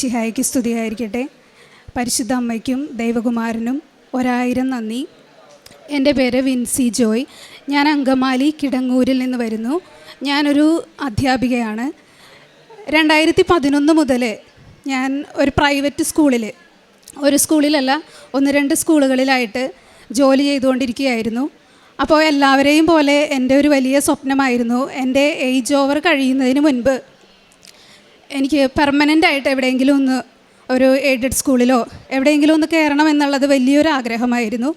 ഈശോമിശിഹായ്ക്ക് സ്തുതിയായിരിക്കട്ടെ. പരിശുദ്ധ അമ്മയ്ക്കും ദൈവകുമാരനും ഒരായിരം നന്ദി. എന്റെ പേര് വിൻസി ജോയ്. ഞാൻ അങ്കമാലി കിടങ്ങൂരിൽ നിന്ന് വരുന്നു. ഞാനൊരു അധ്യാപികയാണ്. രണ്ടായിരത്തി പതിനൊന്ന് മുതൽ ഞാൻ ഒരു പ്രൈവറ്റ് സ്കൂളിൽ ഒരു സ്കൂളിലല്ല ഒന്ന് രണ്ട് സ്കൂളുകളിലായിട്ട് ജോലി ചെയ്തുകൊണ്ടിരിക്കുകയായിരുന്നു. അപ്പോൾ എല്ലാവരെയും പോലെ എന്റെ ഒരു വലിയ സ്വപ്നമായിരുന്നു എന്റെ ഏജ് ഓവർ കഴിയുന്നതിന് മുൻപ് എനിക്ക് പെർമനന്റ് ആയിട്ട് എവിടെയെങ്കിലും ഒന്ന് ഒരു എയ്ഡഡ് സ്കൂളിലോ എവിടെയെങ്കിലും ഒന്ന് കയറണം എന്നുള്ളത് വലിയൊരു ആഗ്രഹമായിരുന്നു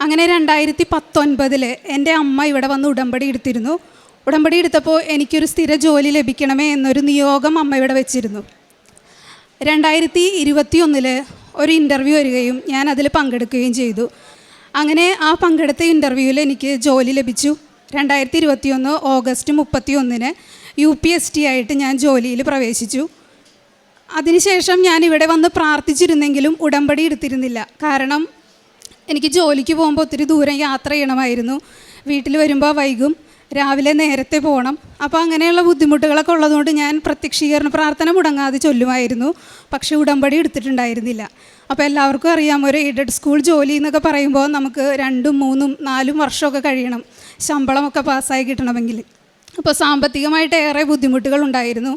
അങ്ങനെ രണ്ടായിരത്തി പത്തൊൻപതിൽ എന്റെ അമ്മ ഇവിടെ വന്ന് ഉടമ്പടി എടുത്തിരുന്നു. ഉടമ്പടി എടുത്തപ്പോൾ എനിക്കൊരു സ്ഥിര ജോലി ലഭിക്കണമേ എന്നൊരു നിയോഗം അമ്മ ഇവിടെ വെച്ചിരുന്നു. രണ്ടായിരത്തി ഇരുപത്തി ഒന്നിൽ ഒരു ഇന്റർവ്യൂ വരികയും ഞാൻ അതിൽ പങ്കെടുക്കുകയും ചെയ്തു. അങ്ങനെ ആ പങ്കെടുത്ത ഇന്റർവ്യൂവിൽ എനിക്ക് ജോലി ലഭിച്ചു. രണ്ടായിരത്തി ഇരുപത്തിയൊന്ന് ഓഗസ്റ്റ് മുപ്പത്തി ഒന്നിന് യു പി എസ് ടി ആയിട്ട് ഞാൻ ജോലിയിൽ പ്രവേശിച്ചു. അതിനുശേഷം ഞാൻ ഇവിടെ വന്ന് പ്രാർത്ഥിച്ചിരുന്നെങ്കിലും ഉടമ്പടി എടുത്തിരുന്നില്ല. കാരണം എനിക്ക് ജോലിക്ക് പോകുമ്പോൾ ഒത്തിരി ദൂരം യാത്ര ചെയ്യണമായിരുന്നു. വീട്ടിൽ വരുമ്പോൾ വൈകും രാവിലെ നേരത്തെ പോകണം. അപ്പോൾ അങ്ങനെയുള്ള ബുദ്ധിമുട്ടുകളൊക്കെ ഉള്ളതുകൊണ്ട് ഞാൻ പ്രത്യക്ഷീകരണ പ്രാർത്ഥന മുടങ്ങാതെ ചൊല്ലുമായിരുന്നു. പക്ഷേ ഉടമ്പടി എടുത്തിട്ടുണ്ടായിരുന്നില്ല. അപ്പോൾ എല്ലാവർക്കും അറിയാം ഒരു എയ്ഡഡ് സ്കൂൾ ജോലി എന്നൊക്കെ പറയുമ്പോൾ നമുക്ക് രണ്ടും മൂന്നും നാലും വർഷമൊക്കെ കഴിയണം. ശമ്പളമൊക്കെ പാസ്സായി കിട്ടണമെങ്കിൽ. അപ്പോൾ സാമ്പത്തികമായിട്ട് ഏറെ ബുദ്ധിമുട്ടുകൾ ഉണ്ടായിരുന്നു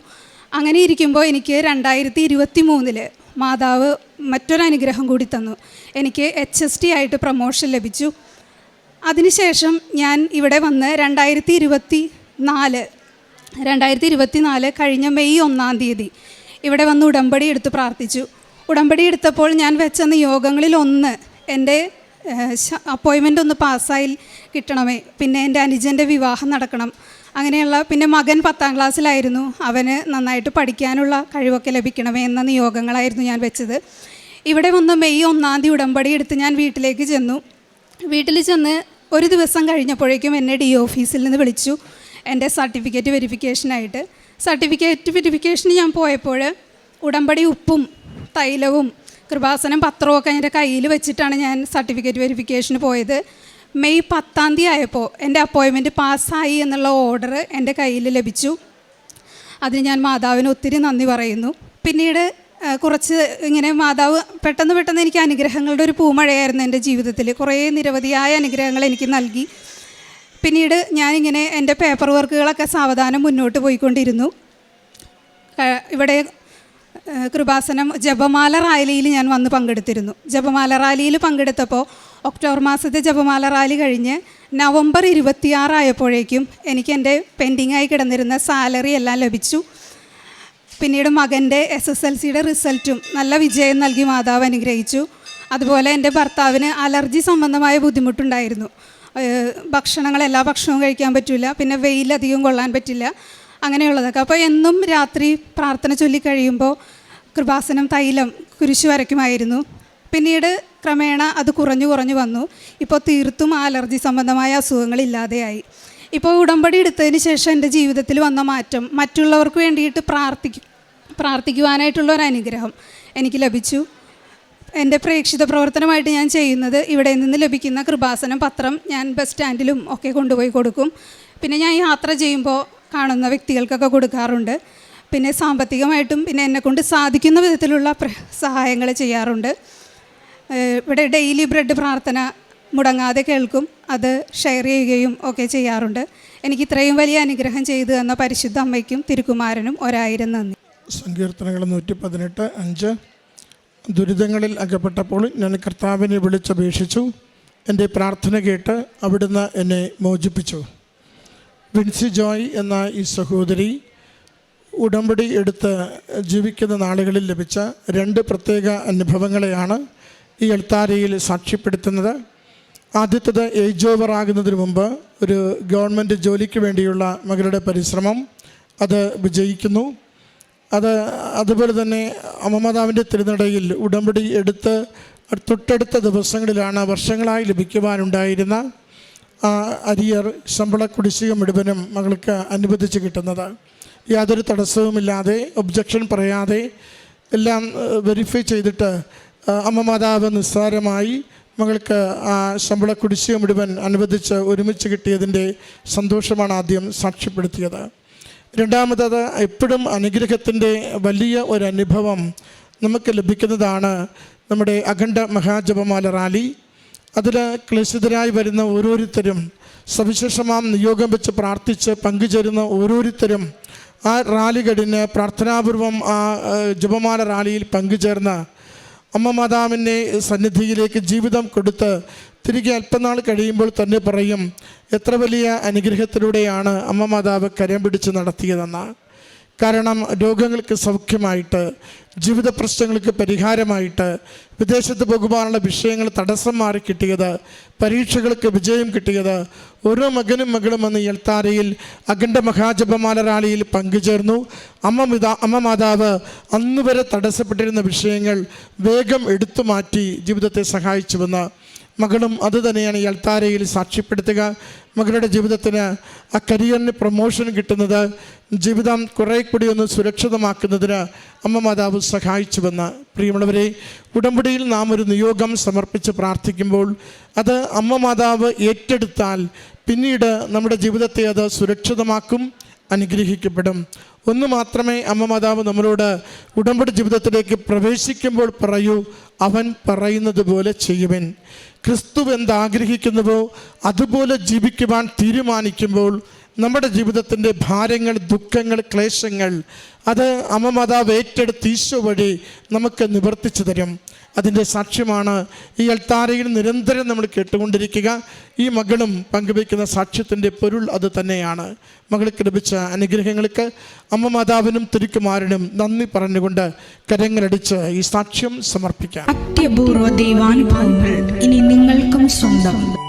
അങ്ങനെ ഇരിക്കുമ്പോൾ എനിക്ക് രണ്ടായിരത്തി ഇരുപത്തി മൂന്നിൽ മാതാവ് മറ്റൊരനുഗ്രഹം കൂടി തന്നു. എനിക്ക് എച്ച് എസ് ടി ആയിട്ട് പ്രൊമോഷൻ ലഭിച്ചു. അതിനുശേഷം ഞാൻ ഇവിടെ വന്ന് രണ്ടായിരത്തി ഇരുപത്തി നാല് രണ്ടായിരത്തി ഇരുപത്തി നാല് കഴിഞ്ഞ മെയ് ഒന്നാം തീയതി ഇവിടെ വന്ന് ഉടമ്പടി എടുത്ത് പ്രാർത്ഥിച്ചു. ഉടമ്പടി എടുത്തപ്പോൾ ഞാൻ വെച്ച നിയോഗങ്ങളിൽ ഒന്ന് എന്റെ അപ്പോയിൻമെന്റ് ഒന്ന് പാസ്സായി കിട്ടണമേ. പിന്നെ എന്റെ അനുജന്റെ വിവാഹം നടക്കണം. അങ്ങനെയുള്ള പിന്നെ മകൻ പത്താം ക്ലാസ്സിലായിരുന്നു. അവന് നന്നായിട്ട് പഠിക്കാനുള്ള കഴിവൊക്കെ ലഭിക്കണമേ എന്ന നിയോഗങ്ങളായിരുന്നു ഞാൻ വെച്ചത്. ഇവിടെ വന്ന് മെയ് ഒന്നാം തീയതി ഉടമ്പടി എടുത്ത് ഞാൻ വീട്ടിലേക്ക് ചെന്നു. വീട്ടിൽ ചെന്ന് ഒരു ദിവസം കഴിഞ്ഞപ്പോഴേക്കും എന്നെ ഡി ഓഫീസിൽ നിന്ന് വിളിച്ചു. എന്റെ സർട്ടിഫിക്കറ്റ് വെരിഫിക്കേഷനായിട്ട് സർട്ടിഫിക്കറ്റ് വെരിഫിക്കേഷന് ഞാൻ പോയപ്പോൾ ഉടമ്പടി ഉപ്പും തൈലവും കൃപാസനം പത്രമൊക്കെ എന്റെ കയ്യിൽ വെച്ചിട്ടാണ് ഞാൻ സർട്ടിഫിക്കറ്റ് വെരിഫിക്കേഷന് പോയത്. മെയ് പത്താം തീയതി ആയപ്പോൾ എന്റെ അപ്പോയിൻമെന്റ് പാസ്സായി എന്നുള്ള ഓർഡർ എന്റെ കയ്യിൽ ലഭിച്ചു. അതിന് ഞാൻ മാതാവിന് ഒത്തിരി നന്ദി പറയുന്നു. പിന്നീട് കുറച്ച് ഇങ്ങനെ മാതാവ് പെട്ടെന്ന് പെട്ടെന്ന് എനിക്ക് അനുഗ്രഹങ്ങളുടെ ഒരു പൂമഴയായിരുന്നു എന്റെ ജീവിതത്തിൽ. കുറേ നിരവധിയായ അനുഗ്രഹങ്ങൾ എനിക്ക് നൽകി. പിന്നീട് ഞാനിങ്ങനെ എന്റെ പേപ്പർ വർക്കുകളൊക്കെ സാവധാനം മുന്നോട്ട് പോയിക്കൊണ്ടിരുന്നു. ഇവിടെ കൃപാസനം ജപമാല റാലിയിൽ ഞാൻ വന്ന് പങ്കെടുത്തിരുന്നു. ജപമാല റാലിയിൽ പങ്കെടുത്തപ്പോൾ ഒക്ടോബർ മാസത്തെ ജപമാല റാലി കഴിഞ്ഞ് നവംബർ ഇരുപത്തിയാറായപ്പോഴേക്കും എനിക്ക് എന്റെ പെൻഡിങ് ആയി കിടന്നിരുന്ന സാലറി എല്ലാം ലഭിച്ചു. പിന്നീട് മകന്റെ എസ് എസ് എൽ സിയുടെ റിസൾട്ടും നല്ല വിജയം നൽകി മാതാവ് അനുഗ്രഹിച്ചു. അതുപോലെ എന്റെ ഭർത്താവിന് അലർജി സംബന്ധമായ ബുദ്ധിമുട്ടുണ്ടായിരുന്നു. ഭക്ഷണങ്ങൾ എല്ലാ ഭക്ഷണവും കഴിക്കാൻ പറ്റില്ല പിന്നെ വെയിലധികം കൊള്ളാൻ പറ്റില്ല അങ്ങനെയുള്ളതൊക്കെ. അപ്പോൾ എന്നും രാത്രി പ്രാർത്ഥന ചൊല്ലി കഴിയുമ്പോൾ കൃപാസനം തൈലം കുരിശു വരയ്ക്കുമായിരുന്നു. പിന്നീട് ക്രമേണ അത് കുറഞ്ഞു കുറഞ്ഞു വന്നു. ഇപ്പോൾ തീർത്തും അലർജി സംബന്ധമായ അസുഖങ്ങൾ ഇല്ലാതെയായി ഇപ്പോൾ ഉടമ്പടി എടുത്തതിന് ശേഷം എന്റെ ജീവിതത്തിൽ വന്ന മാറ്റം മറ്റുള്ളവർക്ക് വേണ്ടിയിട്ട് പ്രാർത്ഥിക്കും പ്രാർത്ഥിക്കുവാനായിട്ടുള്ള ഒരു അനുഗ്രഹം എനിക്ക് ലഭിച്ചു. എന്റെ പ്രേക്ഷിത പ്രവർത്തനമായിട്ട് ഞാൻ ചെയ്യുന്നത് ഇവിടെ നിന്ന് ലഭിക്കുന്ന കൃപാസനം പത്രം ഞാൻ ബസ് സ്റ്റാൻഡിലും ഒക്കെ കൊണ്ടുപോയി കൊടുക്കും. പിന്നെ ഞാൻ യാത്ര ചെയ്യുമ്പോൾ കാണുന്ന വ്യക്തികൾക്കൊക്കെ കൊടുക്കാറുണ്ട്. പിന്നെ സാമ്പത്തികമായിട്ടും പിന്നെ എന്നെക്കൊണ്ട് സാധിക്കുന്ന വിധത്തിലുള്ള സഹായങ്ങൾ ചെയ്യാറുണ്ട്. ഇവിടെ ഡെയിലി ബ്രെഡ് പ്രാർത്ഥന മുടങ്ങാതെ കേൾക്കും അത് ഷെയർ ചെയ്യുകയും ഒക്കെ ചെയ്യാറുണ്ട്. എനിക്ക് ഇത്രയും വലിയ അനുഗ്രഹം ചെയ്തു തന്ന പരിശുദ്ധ അമ്മയ്ക്കും തിരുക്കുമാരനും ഒരായിരം നന്ദി. സങ്കീർത്തനങ്ങൾ നൂറ്റി പതിനെട്ട് അഞ്ച്. ദുരിതങ്ങളിൽ അകപ്പെട്ടപ്പോൾ ഞാൻ കർത്താവിനെ വിളിച്ചപേക്ഷിച്ചു. എന്റെ പ്രാർത്ഥന കേട്ട് അവിടുന്ന് എന്നെ മോചിപ്പിച്ചു. വിൻസി ജോയ് എന്ന ഈ സഹോദരി ഉടമ്പടി എടുത്ത് ജീവിക്കുന്ന നാളുകളിൽ ലഭിച്ച രണ്ട് പ്രത്യേക അനുഭവങ്ങളെയാണ് ഈ എൽത്താരയിൽ സാക്ഷ്യപ്പെടുത്തുന്നത്. ആദ്യത്തത് ഏജ് ഓവർ ആകുന്നതിന് മുമ്പ് ഒരു ഗവൺമെന്റ് ജോലിക്ക് വേണ്ടിയുള്ള മകളുടെ പരിശ്രമം. അത് വിജയിക്കുന്നു. അത് അതുപോലെ തന്നെ അമ്മമാതാവിന്റെ തിരുനടയിൽ ഉടമ്പടി എടുത്ത് തൊട്ടടുത്ത ദിവസങ്ങളിലാണ് വർഷങ്ങളായി ലഭിക്കുവാനുണ്ടായിരുന്ന അരിയർ ശമ്പള കുടിശ്ശിക മുഴുവനും മകൾക്ക് അനുവദിച്ച് കിട്ടുന്നത്. യാതൊരു തടസ്സവുമില്ലാതെ ഒബ്ജക്ഷൻ പറയാതെ എല്ലാം വെരിഫൈ ചെയ്തിട്ട് അമ്മ മാതാവ് നിസ്സാരമായി മകൾക്ക് ആ ശമ്പള കുടിശ്ശിക മുഴുവൻ അനുവദിച്ച് ഒരുമിച്ച് കിട്ടിയതിന്റെ സന്തോഷമാണ് ആദ്യം സാക്ഷ്യപ്പെടുത്തിയത്. രണ്ടാമത്തത് എപ്പോഴും അനുഗ്രഹത്തിന്റെ വലിയ ഒരു അനുഭവം നമുക്ക് ലഭിക്കുന്നതാണ് നമ്മുടെ അഖണ്ഡ മഹാജപമാല റാലി. അതിൽ ക്ലേശിതരായി വരുന്ന ഓരോരുത്തരും സവിശേഷമാം നിയോഗം വെച്ച് പ്രാർത്ഥിച്ച് പങ്കുചേരുന്ന ഓരോരുത്തരും ആ റാലി കഴിഞ്ഞ് പ്രാർത്ഥനാപൂർവം ആ ജപമാല റാലിയിൽ പങ്കുചേർന്ന അമ്മ മാതാവിന്റെ സന്നിധിയിലേക്ക് ജീവിതം കൊടുത്ത് തിരികെ അല്പനാൾ കഴിയുമ്പോൾ തന്നെ പറയും എത്ര വലിയ അനുഗ്രഹത്തിലൂടെയാണ് അമ്മ മാതാവ് കരം പിടിച്ച് നടത്തിയതെന്ന്? കാരണം രോഗങ്ങൾക്ക് സൗഖ്യമായിട്ട് ജീവിത പ്രശ്നങ്ങൾക്ക് പരിഹാരമായിട്ട് വിദേശത്ത് പോകുവാനുള്ള വിഷയങ്ങൾ തടസ്സം മാറി കിട്ടിയത് പരീക്ഷകൾക്ക് വിജയം കിട്ടിയത് ഓരോ മകനും മകളും എന്ന എൽത്താരയിൽ അഖണ്ഡ മഹാജപമാല റാലിയിൽ പങ്കുചേർന്നു. അമ്മ മിതാ അമ്മ മാതാവ് അന്നുവരെ തടസ്സപ്പെട്ടിരുന്ന വിഷയങ്ങൾ വേഗം എടുത്തു മാറ്റി ജീവിതത്തെ സഹായിച്ചുവെന്ന് മകളും അതുതന്നെയാണ് ഈ അൽത്താരയിൽ സാക്ഷ്യപ്പെടുത്തുക. മകളുടെ ജീവിതത്തിന് ആ കരിയറിന് പ്രൊമോഷൻ കിട്ടുന്നത് ജീവിതം കുറേ കൂടി ഒന്ന് സുരക്ഷിതമാക്കുന്നതിന് അമ്മ മാതാവ് സഹായിച്ചുവെന്ന് പ്രിയമുള്ളവരെ ഉടമ്പടിയിൽ നാം ഒരു നിയോഗം സമർപ്പിച്ച് പ്രാർത്ഥിക്കുമ്പോൾ അത് അമ്മ മാതാവ് ഏറ്റെടുത്താൽ പിന്നീട് നമ്മുടെ ജീവിതത്തെ അത് സുരക്ഷിതമാക്കും അനുഗ്രഹിക്കപ്പെടും. ഒന്ന് മാത്രമേ അമ്മ മാതാവ് നമ്മളോട് ഉടമ്പടി ജീവിതത്തിലേക്ക് പ്രവേശിക്കുമ്പോൾ പറയൂ അവൻ പറയുന്നത് പോലെ ചെയ്യുവൻ. ക്രിസ്തു എന്താഗ്രഹിക്കുന്നുവോ അതുപോലെ ജീവിക്കുവാൻ തീരുമാനിക്കുമ്പോൾ നമ്മുടെ ജീവിതത്തിന്റെ ഭാരങ്ങൾ ദുഃഖങ്ങൾ ക്ലേശങ്ങൾ അത് അമ്മമാതാവ് ഏറ്റെടുത്ത് ഈശോ വഴി നമുക്ക് നിവർത്തിച്ചു തരും. അതിന്റെ സാക്ഷ്യമാണ് ഈ അൽത്താരയിൽ നിരന്തരം നമ്മൾ കേട്ടുകൊണ്ടിരിക്കുക. ഈ മകളും പങ്കുവയ്ക്കുന്ന സാക്ഷ്യത്തിന്റെ പൊരുൾ അത് തന്നെയാണ്. മകൾക്ക് ലഭിച്ച അനുഗ്രഹങ്ങൾക്ക് അമ്മ മാതാവിനും തിരുക്കുമാരനും നന്ദി പറഞ്ഞുകൊണ്ട് കരങ്ങളടിച്ച് ഈ സാക്ഷ്യം സമർപ്പിക്കാം. അത്യപൂർവ ദൈവാനുഭവങ്ങൾ ഇനി നിങ്ങൾക്കും സ്വന്തം.